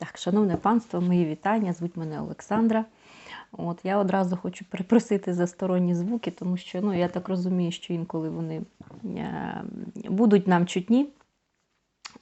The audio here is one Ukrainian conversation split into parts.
Так, шановне панство, мої вітання. Звуть мене Олександра. От я одразу хочу перепросити за сторонні звуки, тому що ну, я так розумію, що інколи вони е, будуть нам чутні.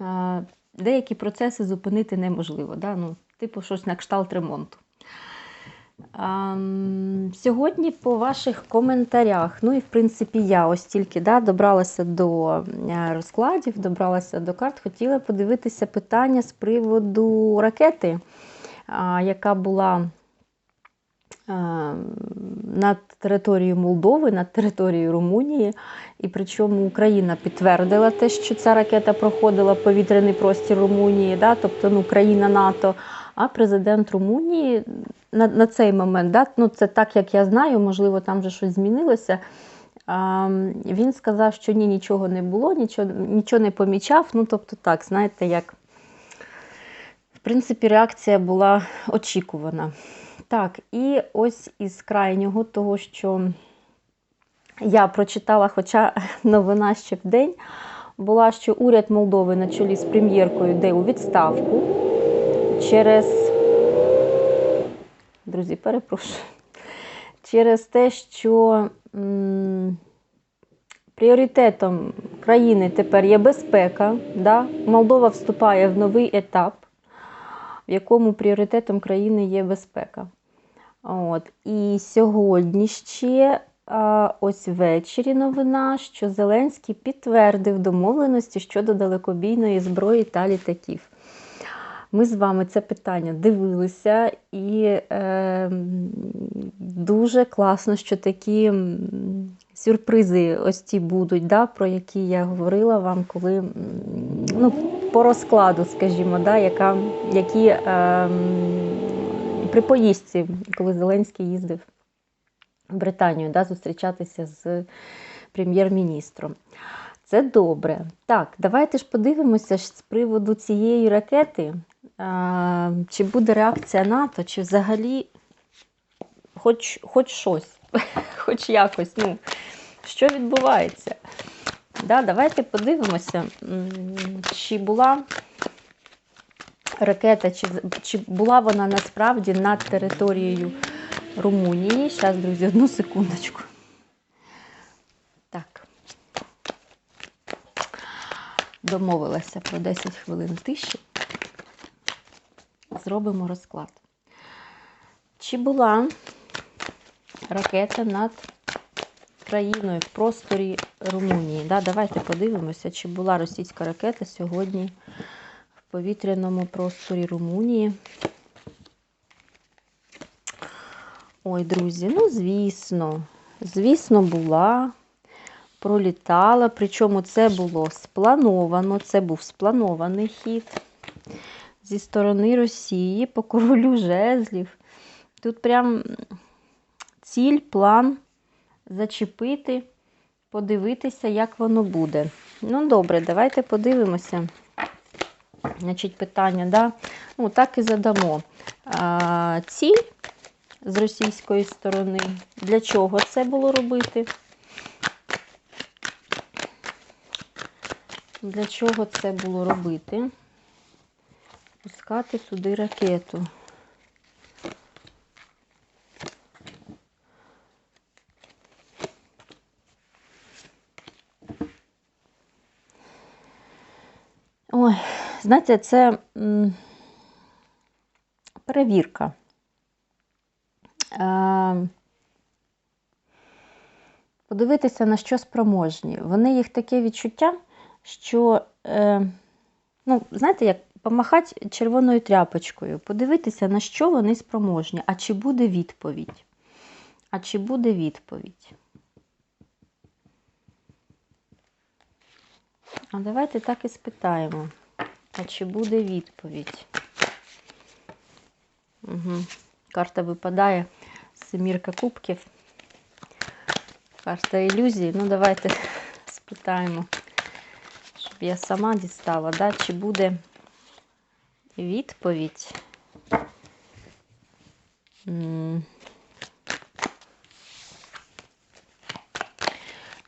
Е, деякі процеси зупинити неможливо. Да? Ну, типу, щось на кшталт ремонту. Ем, Сьогодні по ваших коментарях, ну і в принципі я ось тільки да, добралася до е, розкладів, добралася до карт, хотіла подивитися питання з приводу ракети, яка була е, над територією Молдови, над територією Румунії. І причому Україна підтвердила те, що ця ракета проходила повітряний простір Румунії, да, тобто ну, країна НАТО. А президент Румунії на на цей момент, да, ну це так, як я знаю, можливо, там вже щось змінилося. А, Він сказав, що ні, нічого не було, нічого нічого не помічав. Ну, тобто, так, знаєте, як, в принципі, реакція була очікувана. Так, і ось із крайнього того, що я прочитала, хоча новина ще в день, була, що уряд Молдови на чолі з прем'єркою йде у відставку через, друзі, перепрошую, через те, що м, пріоритетом країни тепер є безпека. Да? Молдова вступає в новий етап, в якому пріоритетом країни є безпека. От. І сьогодні ще ось ввечері новина, що Зеленський підтвердив домовленості щодо далекобійної зброї та літаків. Ми з вами це питання дивилися, і е, дуже класно, що такі сюрпризи ось ті будуть, да, про які я говорила вам, коли ну, по розкладу, скажімо, да, яка, які е, при поїздці, коли Зеленський їздив в Британію да, зустрічатися з прем'єр-міністром. Це добре. Так, давайте ж подивимося з приводу цієї ракети. А, чи буде реакція НАТО, чи взагалі хоч хоч щось, хоч якось. ну, Що відбувається? Да, Давайте подивимося, чи була ракета, чи, чи була вона насправді над територією Румунії. Зараз, друзі, одну секундочку. Так. Домовилася про 10 хвилин тиші. Зробимо розклад. Чи була ракета над країною в просторі Румунії? Да, Давайте подивимося, чи була російська ракета сьогодні в повітряному просторі Румунії. Ой, друзі, ну, звісно, звісно, була, пролітала, причому це було сплановано, це був спланований хід зі сторони Росії по королю жезлів. Тут прям ціль, план зачепити, подивитися, як воно буде. Ну, добре, давайте подивимося. Значить, питання, да? Ну, так і задамо. А, Ціль з російської сторони. Для чого це було робити? Для чого це було робити? Пускати сюди ракету. Ой, знаєте, це перевірка. Е, подивитися, на що спроможні. Вони їх таке відчуття, що, е, ну, знаєте, як помахати червоною тряпочкою, подивитися, на що вони спроможні, а чи буде відповідь. А чи буде відповідь? А давайте так і спитаємо. А чи буде відповідь? Угу. Карта випадає. Семірка кубків. Карта ілюзії. Ну, давайте спитаємо, щоб я сама дістала, да? чи буде відповідь.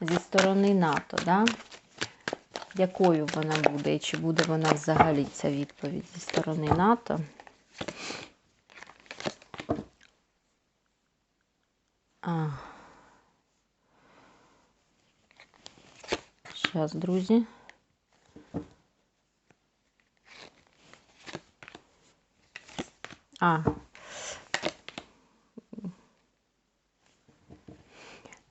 Зі сторони НАТО, да? якою вона буде, і чи буде вона взагалі ця відповідь зі сторони НАТО. А. Зараз, друзі. А.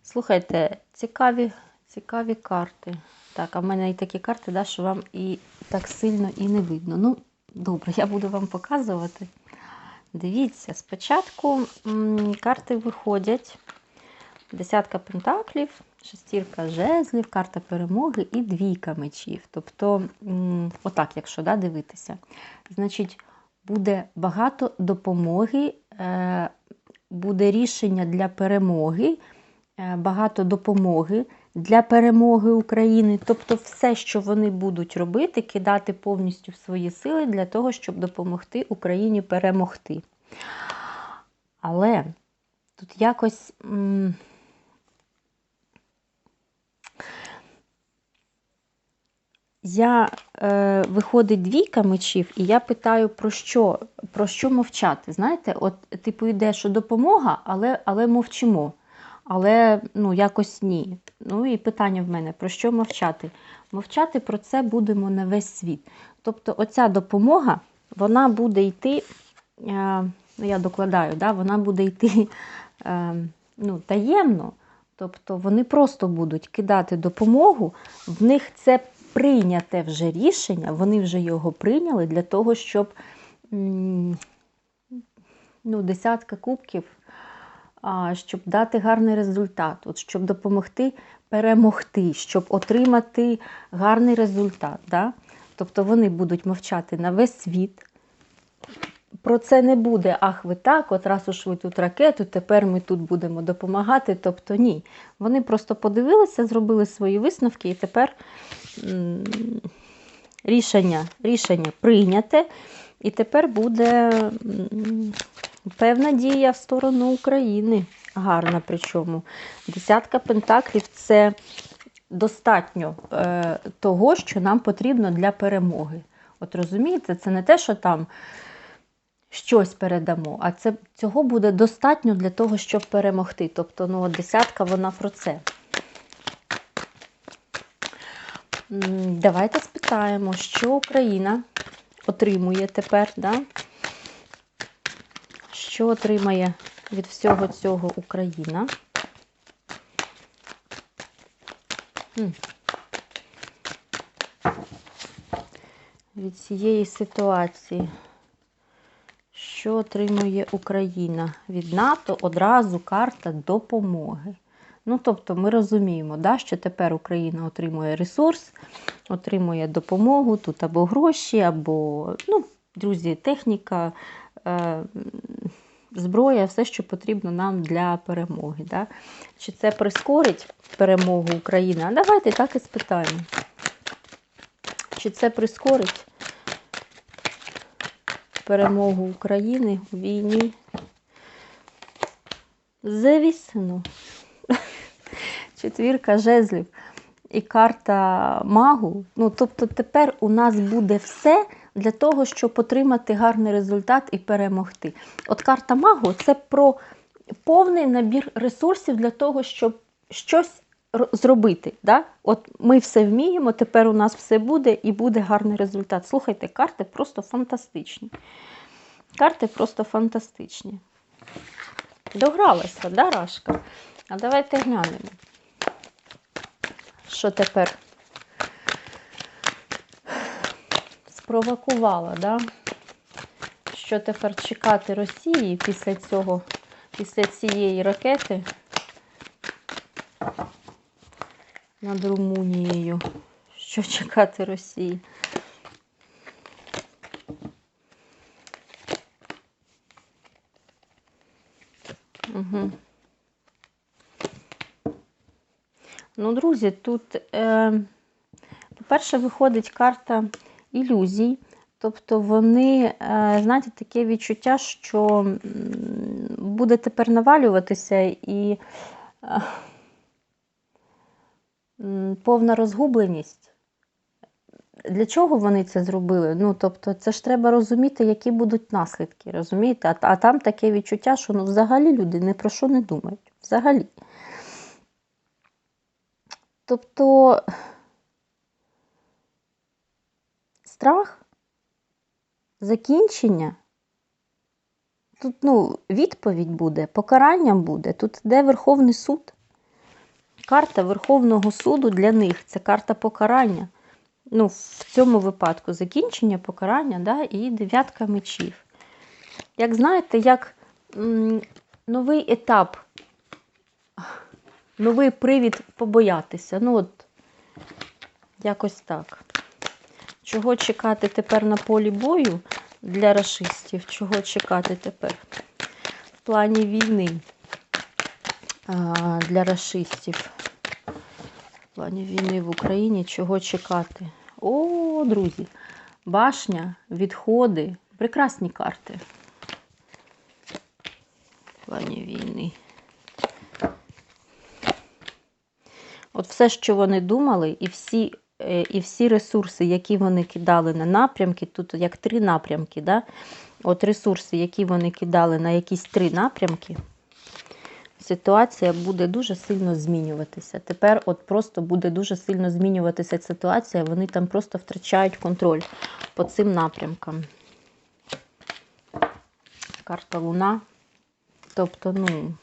Слухайте, цікаві, цікаві карти. Так, а в мене і такі карти, да, що вам і так сильно і не видно. Ну, добре, я буду вам показувати. Дивіться, спочатку м, карти виходять. Десятка пентаклів, шестірка жезлів, карта перемоги і двійка мечів. Тобто, м, отак, якщо да, дивитися, значить, буде багато допомоги, е, буде рішення для перемоги, е, багато допомоги для перемоги України. Тобто, все, що вони будуть робити, кидати повністю в свої сили для того, щоб допомогти Україні перемогти. Але тут якось. Я е, виходить двійка мечів, і я питаю, про що про що мовчати. Знаєте, от типу йде, що допомога, але але мовчимо. Але ну, якось ні. Ну і питання в мене: про що мовчати? Мовчати про це будемо на весь світ. Тобто, оця допомога вона буде йти, е, ну я докладаю, да, вона буде йти е, ну, таємно. Тобто вони просто будуть кидати допомогу, в них це прийняте вже рішення, вони вже його прийняли для того, щоб ну, десятка кубків, щоб дати гарний результат, от, щоб допомогти перемогти, щоб отримати гарний результат. Да? Тобто вони будуть мовчати на весь світ. Про це не буде, ах, ви так, от раз уж ви тут ракету, тепер ми тут будемо допомагати. Тобто ні. Вони просто подивилися, зробили свої висновки, і тепер рішення, рішення прийняте. І тепер буде певна дія в сторону України. Гарна причому. Десятка пентаклів це достатньо е, того, що нам потрібно для перемоги. От розумієте, це не те, що там щось передамо, а це цього буде достатньо для того, щоб перемогти. Тобто, ну, десятка вона про це. М, Давайте спитаємо, що Україна отримує тепер, да? що отримає від всього цього Україна. Від цієї ситуації. Що отримує Україна від НАТО? Одразу карта допомоги. Ну, тобто, ми розуміємо, да, що тепер Україна отримує ресурс, отримує допомогу, тут або гроші, або, ну, друзі, техніка, е, зброя, все, що потрібно нам для перемоги. Да? Чи це прискорить перемогу України? А давайте так і спитаємо. Чи це прискорить перемогу України у війні? Завісено. Четвірка жезлів і карта магу. Ну, тобто тепер у нас буде все для того, щоб отримати гарний результат і перемогти. От карта магу це про повний набір ресурсів для того, щоб щось зробити. Да? От ми все вміємо, тепер у нас все буде і буде гарний результат. Слухайте, карти просто фантастичні. Карти просто фантастичні. Догралася, да, Рашка? А давайте глянемо. Що тепер спровокувала, да? Що тепер чекати Росії після цього, після цієї ракети над Румунією? Що чекати Росії? Угу. Ну, друзі, тут, е, по-перше, виходить карта ілюзій. Тобто вони, е, знаєте, таке відчуття, що буде тепер навалюватися і е, повна розгубленість. для чого вони це зробили? Ну, тобто, це ж треба розуміти, які будуть наслідки, розумієте? А, а там таке відчуття, що ну, взагалі люди ні про що не думають. Взагалі. Тобто страх, закінчення. Тут ну, відповідь буде, покаранням буде. Тут де Верховний суд. Карта Верховного суду для них це карта покарання. Ну, в цьому випадку закінчення покарання да, і дев'ятка мечів. Як знаєте, як м, новий етап, новий привід побоятися. Ну, от, якось так. Чого чекати тепер на полі бою для расистів? Чого чекати тепер в плані війни а, для расистів? В плані війни в Україні чого чекати? О, друзі, башня, відходи, прекрасні карти. В плані війни. От все, що вони думали, і всі, е, і всі ресурси, які вони кидали на напрямки, тут як три напрямки, да? от ресурси, які вони кидали на якісь три напрямки, ситуація буде дуже сильно змінюватися. Тепер от просто буде дуже сильно змінюватися ситуація, вони там просто втрачають контроль по цим напрямкам. Карта Луна. Тобто, ну,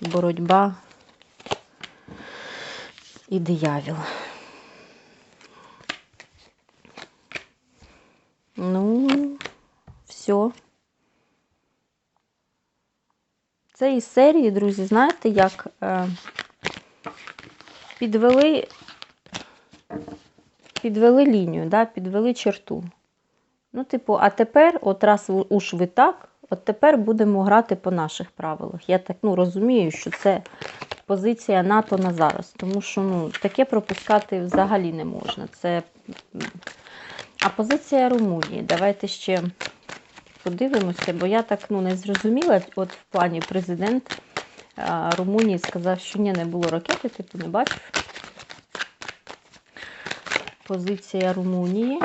боротьба і диявіл. Ну, все. Це із серії, друзі, знаєте, як е, підвели, підвели лінію, да, підвели черту. Ну, типу, а тепер, от раз уж ви так, от тепер будемо грати по наших правилах. Я так ну, розумію, що це позиція НАТО на зараз, тому що ну, таке пропускати взагалі не можна. Це... А позиція Румунії. Давайте ще подивимося, бо я так ну, не зрозуміла. От в плані президент Румунії сказав, що ні, не було ракети, типу не бачив. Позиція Румунії.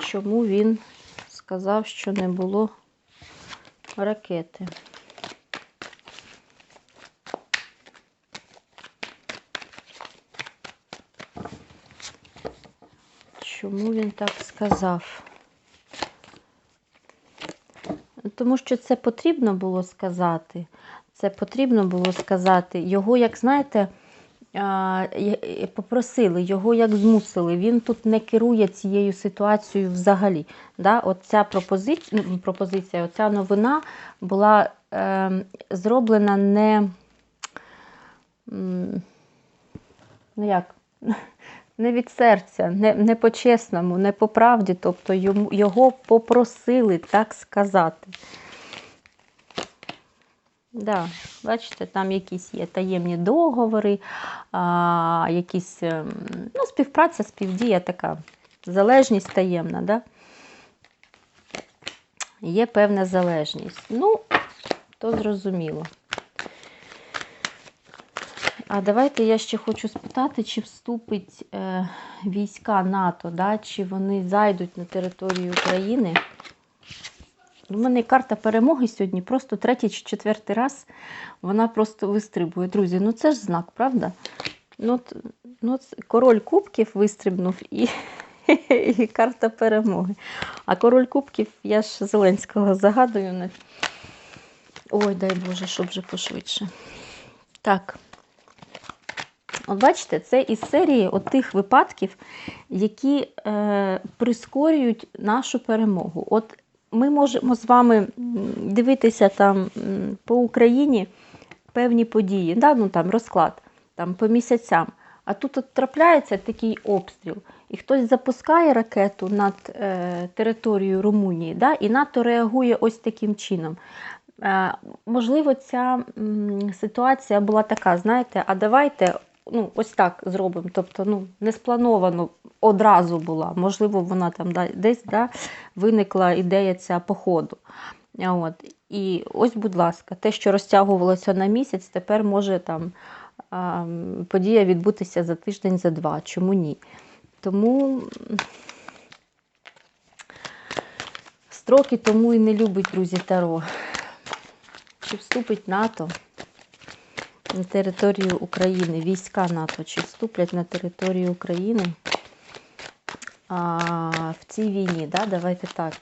Чому він сказав, що не було ракети? Чому він так сказав? Тому що це потрібно було сказати. Це потрібно було сказати. Його, як знаєте, попросили, його як змусили. Він тут не керує цією ситуацією взагалі. Да? Оця пропозиція, ну, пропозиція, оця новина була е, зроблена не. Ну як? Не від серця, не, не по-чесному, не по правді. Тобто йому, його попросили так сказати. Да, бачите, там якісь є таємні договори, а, якісь ем, ну, співпраця, співдія така, залежність таємна, да? Є певна залежність. Ну, то зрозуміло. А давайте я ще хочу спитати, чи вступить е, війська НАТО, да? чи вони зайдуть на територію України. У мене карта перемоги сьогодні, просто третій чи четвертий раз вона просто вистрибує. Друзі, ну це ж знак, правда? Ну, ну, король кубків вистрибнув і, і карта перемоги. А король кубків, я ж Зеленського загадую. Ой, дай Боже, щоб вже пошвидше. Так. От бачите, це із серії тих випадків, які е, прискорюють нашу перемогу. От ми можемо з вами дивитися там по Україні певні події, да? ну, там, розклад там, по місяцям. А тут от трапляється такий обстріл, і хтось запускає ракету над е, територією Румунії, да? і НАТО реагує ось таким чином. Е, можливо, ця ситуація була така, знаєте, а давайте ну, ось так зробимо. Тобто, ну, не сплановано одразу була. Можливо, вона там десь да, виникла ідея ця по ходу. А От. І ось, будь ласка, те, що розтягувалося на місяць, тепер може там подія відбутися за тиждень, за два. Чому ні? Тому строки тому і не любить, друзі, Таро. Чи вступить НАТО на територію України, війська НАТО, чи вступлять на територію України а, в цій війні? Да? Давайте так.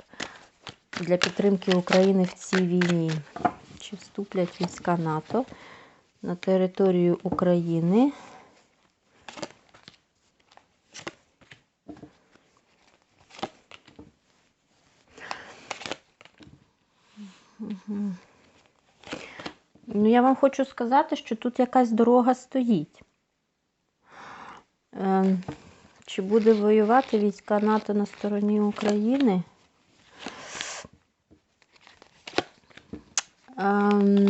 Для підтримки України в цій війні. Чи вступлять війська НАТО на територію України? Я вам хочу сказати, що тут якась дорога стоїть. Ем, Чи буде воювати війська НАТО на стороні України? Ем,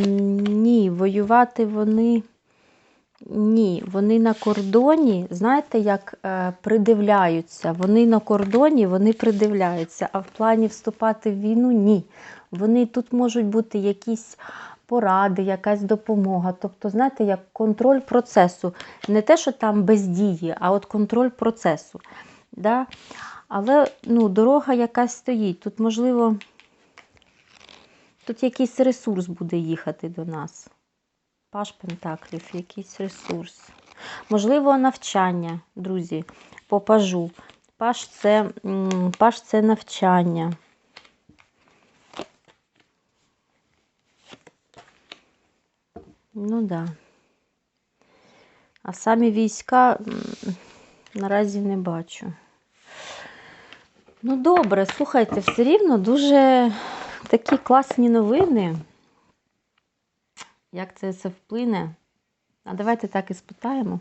ні, воювати вони. Ні, вони на кордоні, знаєте, як е, придивляються. Вони на кордоні, вони придивляються, а в плані вступати в війну ні. Вони тут можуть бути якісь поради, якась допомога. Тобто, знаєте, як контроль процесу. Не те, що там бездії, а от контроль процесу. Да? Але ну, дорога якась стоїть. Тут, можливо, тут якийсь ресурс буде їхати до нас. Паш Пентаклів, якийсь ресурс. Можливо, навчання, друзі, по пажу. Паш це, паш це навчання. Ну. Да. А самі війська наразі не бачу. Ну, добре, слухайте, все рівно дуже такі класні новини. Як це все вплине? А давайте так і спитаємо,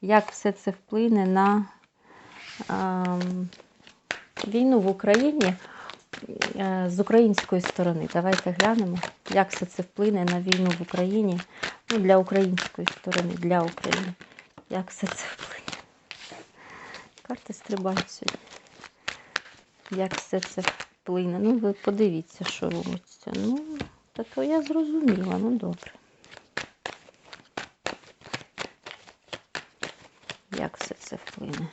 як все це вплине на ем, війну в Україні е, з української сторони. Давайте глянемо, як все це вплине на війну в Україні. Ну, для української сторони, для України. Як все це вплине? Карти стрибають сьогодні. Як все це вплине? Ну, ви подивіться, що робиться. Ну, та то я зрозуміла, ну добре. Як все це вплине?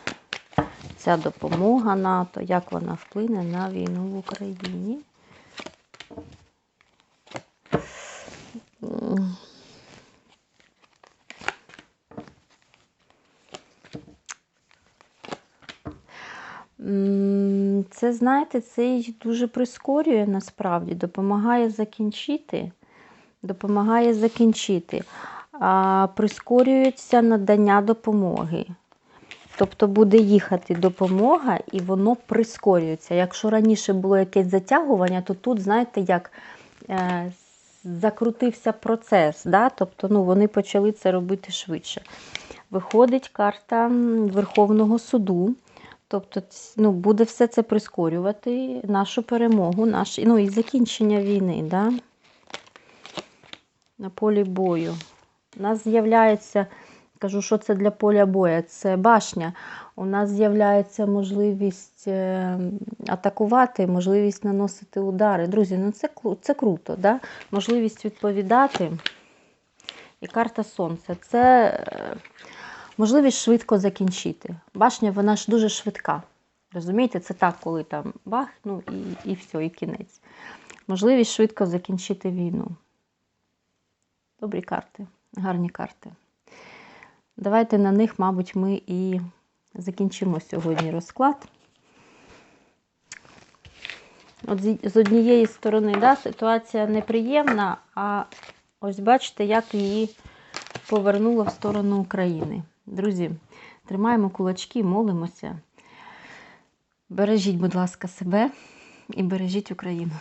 Ця допомога НАТО, як вона вплине на війну в Україні? Це, знаєте, це дуже прискорює насправді, допомагає закінчити. Допомагає закінчити. А, прискорюється надання допомоги. Тобто буде їхати допомога, і воно прискорюється. Якщо раніше було якесь затягування, то тут, знаєте, як е, закрутився процес. Да? Тобто ну, вони почали це робити швидше. Виходить карта Верховного суду. Тобто, ну, буде все це прискорювати нашу перемогу, наш, ну і закінчення війни. Да? На полі бою. У нас з'являється, кажу, що це для поля бою, це башня. У нас з'являється можливість е, атакувати, можливість наносити удари. Друзі, ну це, це круто, да? можливість відповідати. І карта сонця. Це е, можливість швидко закінчити. Башня, вона ж дуже швидка. Розумієте, це так, коли там бах, ну і, і все, і кінець. Можливість швидко закінчити війну. Добрі карти, гарні карти. Давайте на них, мабуть, ми і закінчимо сьогодні розклад. От з- однієї сторони, да, ситуація неприємна, а ось бачите, як її повернуло в сторону України. Друзі, тримаємо кулачки, молимося. Бережіть, будь ласка, себе і бережіть Україну.